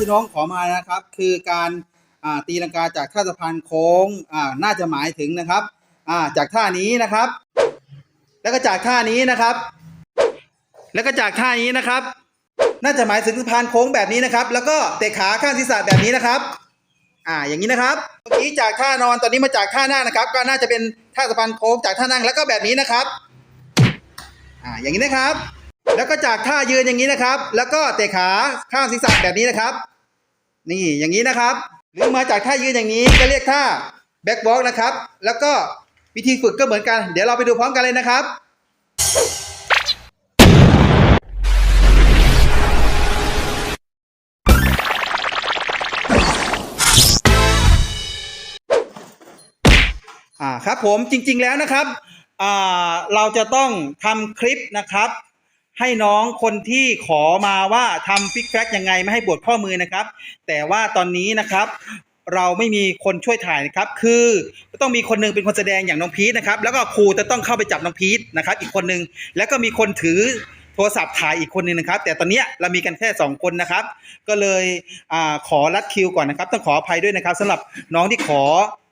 ที่น้องขอมานะครับ คือการตีลังกาจากท่าสะพานโค้งน่าจะหมายถึงนะครับจากท่านี้นะครับ แล้วก็จากท่านี้นะครับ แล้วก็จากท่านี้นะครับ น่าจะหมายถึงสะพานโค้งแบบนี้นะครับ แล้วก็เตะขาข้างศีรษะแบบนี้นะครับ อ่าอย่างนี้นะครับเมื่อกี้จากท่านอนตอนนี้มาจากท่านั่งนะครับ ก็น่าจะเป็นท่าสะพานโค้งจากท่านั่งแล้วก็แบบนี้นะครับ อ่าอย่างนี้นะครับ แล้วก็จากท่ายืนอย่างนี้นะครับ แล้วก็เตะขาข้างศีรษะแบบนี้นะครับ นี่อย่างนี้นะครับ หรือมาจากท่ายืนอย่างนี้ก็เรียกท่าแบ็กบล็อลนะครับ แล้วก็วิธีฝึกก็เหมือนกัน เดี๋ยวเราไปดูพร้อมกันเลยนะครับอ่าครับผมจริงๆแล้วนะครับอ่าเราจะต้องทำคลิปนะครับ ให้น้องคนที่ขอมาว่าทำฟิกแฟกยังไงไม่ให้ปวดข้อมือนะครับ แต่ว่าตอนนี้นะครับเราไม่มีคนช่วยถ่ายนะครับ คือต้องมีคนหนึงเป็นคนแสดงอย่างน้องพีทนะครับ แล้วก็ครูจะต้องเข้าไปจับน้องพีทนะครับ อีกคนหนึง แล้วก็มีคนถือโทรศัพท์ถ่ายอีกคนหนึงนะครับ แต่ตอนนี้เรามีกันแค่สองคนนะครับ ก็เลยอขอรัดคิวก่อนนะครับ ต้องขออภัยด้วยนะครับสำหรับน้องที่ขอ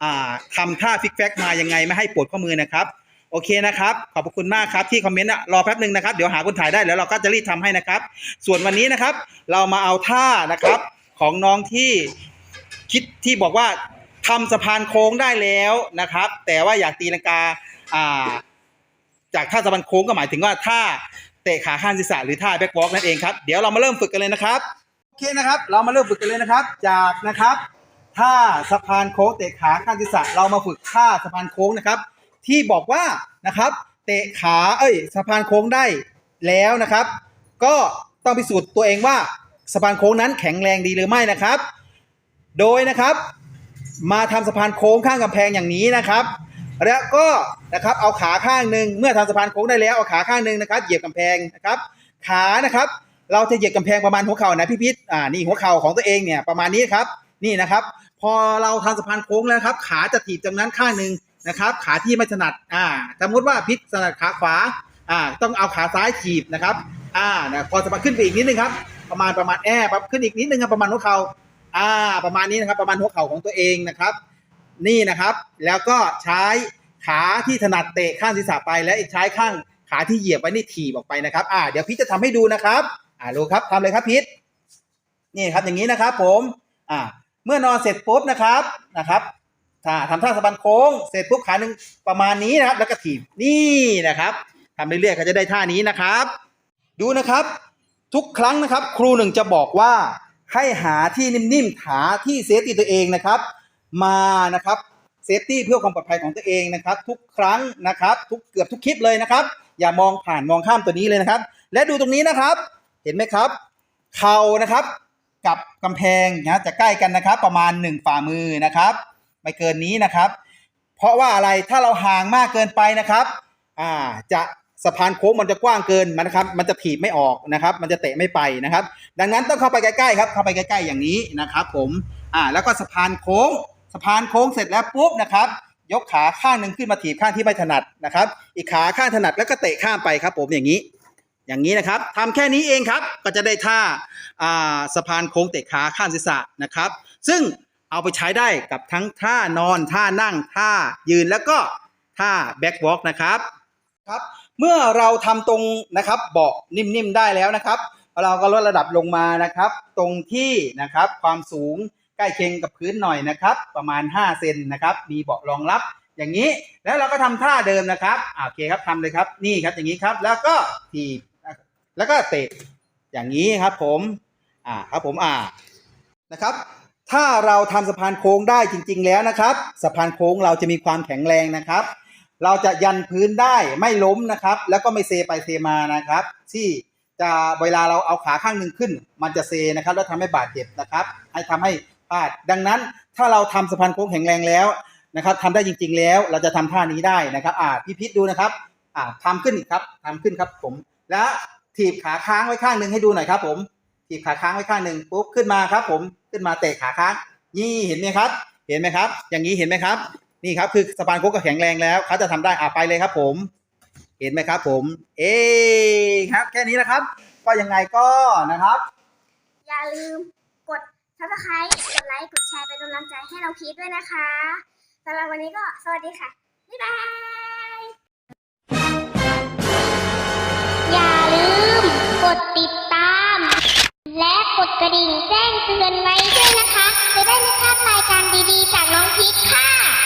อาทำท่าฟิกแฟกมายังไงไม่ให้ปวดข้อมือนะครับ โอเคนะครับ ขอบคุณมากครับที่คอมเมนต์อะรอแป๊บหนึ่งนะครับ เดี๋ยวหาคนถ่ายได้แล้วเราก็จะรีบทำให้นะครับ ส่วนวันนี้นะครับ เรามาเอาท่านะครับของน้องที่คิดที่บอกว่าทำสะพานโค้งได้แล้วนะครับ แต่ว่าอยากตีลังกาอ่าจากท่าสะพานโค้งก็หมายถึงว่าท่าเตะขาข้างศีรษะหรือท่าแบ็กวอล์กนั่นเองครับเดี๋ยวเรามาเริ่มฝึกกันเลยนะครับโอเคนะครับ เรามาเริ่มฝึกกันเลยนะครับ จากนะครับท่าสะพานโค้งเตะขาข้างศีรษะเรามาฝึกท่าสะพานโค้งนะครับ ที่บอกว่านะครับ เตะขาเอ้ยสะพานโค้งได้แล้วนะครับ ก็ต้องพิสูจน์ตัวเองว่าสะพานโค้งนั้นแข็งแรงดีหรือไม่นะครับ โดยนะครับ มาทำสะพานโค้งข้างกำแพงอย่างนี้นะครับ แล้วก็นะครับเอาขาข้างหนึ่งเมื่อทำสะพานโค้งได้แล้วเอาขาข้างหนึ่งนะครับ เหยียบกำแพงนะครับ ขานะครับ เราจะเหยียบกำแพงประมาณหัวเข่านะพี่พิษอ่านี่หัวเข่าของตัวเองเนี่ยประมาณนี้ครับนี่นะครับ พอเราทำสะพานโค้งแล้วครับ ขาจะถีบจากนั้นข้างหนึ่ง นะครับ ขาที่ไม่ถนัดอ่าสมมติว่าพิษถนัดขาขวาอ่าต้องเอาขาซ้ายถีบนะครับอ่านะพอสะพานขึ้นไปอีกนิดนึงครับ ประมาณประมาณแอบครับขึ้นอีกนิดนึงครับประมาณหัวเข่าอ่าประมาณนี้นะครับประมาณหัวเข่าของตัวเองนะครับ นี่นะครับ แล้วก็ใช้ขาที่ถนัดเตะข้างศีรษะไปและใช้ข้างขาที่เหยียบไว้นี่ถีบออกไปนะครับอ่าเดี๋ยวพีทจะทำให้ดูนะครับอ่าดูครับทำเลยครับพีทนี่ครับอย่างนี้นะครับ ผมอ่าเมื่อนอนเสร็จปุ๊บนะครับนะครับ ถ้าทำท่าสะบันโค้ง เสร็จปุ๊บขาหนึ่งประมาณนี้นะครับ แล้วก็ถีบนี่นะครับทำเรื่อยๆเขาจะได้ท่านี้นะครับ ดูนะครับ ทุกครั้งนะครับ ครูหนึ่งจะบอกว่าให้หาที่นิ่มๆหาที่เซฟตี้ตัวเองนะครับ มานะครับเซฟตี้เพื่อความปลอดภัยของตัวเองนะครับ ทุกครั้งนะครับ ทุกเกือบทุกคลิปเลยนะครับ อย่ามองผ่านมองข้ามตัวนี้เลยนะครับ และดูตรงนี้นะครับ เห็นไหมครับ เข่านะครับ กับกำแพงนะจะใกล้กันนะครับ ประมาณ 1 ฝ่ามือนะครับ ไม่เกินนี้นะครับ เพราะว่าอะไรถ้าเราห่างมากเกินไปนะครับอ่าจะสะพานโค้งมันจะกว้างเกินมันนะครับ มันจะถีบไม่ออกนะครับ มันจะเตะไม่ไปนะครับ ดังนั้นต้องเข้าไปใกล้ๆครับเข้าไปใกล้ๆอย่างนี้นะครับ ผมอ่าแล้วก็สะพานโค้ง สะพานโค้งเสร็จแล้วปุ๊บนะครับยกขาข้างหนึ่งขึ้นมาถีบข้างที่ไม่ถนัดนะครับ อีกขาข้างถนัดแล้วก็เตะข้ามไปครับ ผมอย่างนี้ อย่างนี้นะครับทำแค่นี้เองครับ ก็จะได้ท่าอ่าสะพานโค้งเตะขาข้างศีรษะนะครับ ซึ่ง เอาไปใช้ได้กับทั้งท่านอน ท่านั่ง ท่ายืนแล้วก็ท่าแบ็กวอล์กนะครับครับ เมื่อเราทำตรงนะครับเบาะนิ่มๆได้แล้วนะครับ เราก็ลดระดับลงมานะครับ ตรงที่นะครับความสูงใกล้เคียงกับพื้นหน่อยนะครับ ประมาณ 5 เซนนะครับ มีเบาะรองรับอย่างนี้ แล้วเราก็ทำท่าเดิมนะครับโอเคครับทำเลยครับ นี่ครับอย่างนี้ครับ แล้วก็ถีบแล้วก็เตะอย่างนี้ครับผม อ่าครับผมอ่านะครับ ถ้าเราทำสะพานโค้งได้จริง ๆ แล้วนะครับ สะพานโค้งเราจะมีความแข็งแรงนะครับ เราจะยันพื้นได้ไม่ล้มนะครับ แล้วก็ไม่เซไปเซมานะครับ ที่จะเวลาเราเอาขาข้างหนึ่งขึ้น มันจะเซนะครับ แล้วทำให้บาดเจ็บนะครับ ให้ทำให้พลาดดังนั้นถ้าเราทำสะพานโค้งแข็งแรงแล้วนะครับทำได้จริง ๆ แล้วเราจะทำท่านี้ได้นะครับ อ่าพี่พิษดูนะครับ อ่าทำขึ้นอีกครับทำขึ้นครับผม แล้วถีบขาค้างไว้ข้างหนึ่งให้ดูหน่อยครับ ผมถีบขาค้างไว้ข้างหนึ่งปุ๊บขึ้นมาครับผม ขึ้นมาเตะขาค้างนี่เห็นไหมครับ เห็นไหมครับ อย่างนี้เห็นไหมครับ นี่ครับคือสะพานโค้งก็แข็งแรงแล้วเขาจะทำได้อ่าไปเลยครับ ผม เห็นไหมครับ ผม เอ๊ครับ แค่นี้นะครับ ก็ยังไงก็นะครับ อย่าลืมกดซับสไครต์กดไลค์กดแชร์เป็นกำลังใจให้เราพีทด้วยนะคะสำหรับวันนี้ก็สวัสดีค่ะบ๊ายบายอย่าลืมกดติด กระดิ่งแจ้งเตือนไว้ด้วยนะคะ จะได้ไม่พลาดรายการดีๆ จากน้องพีทค่ะ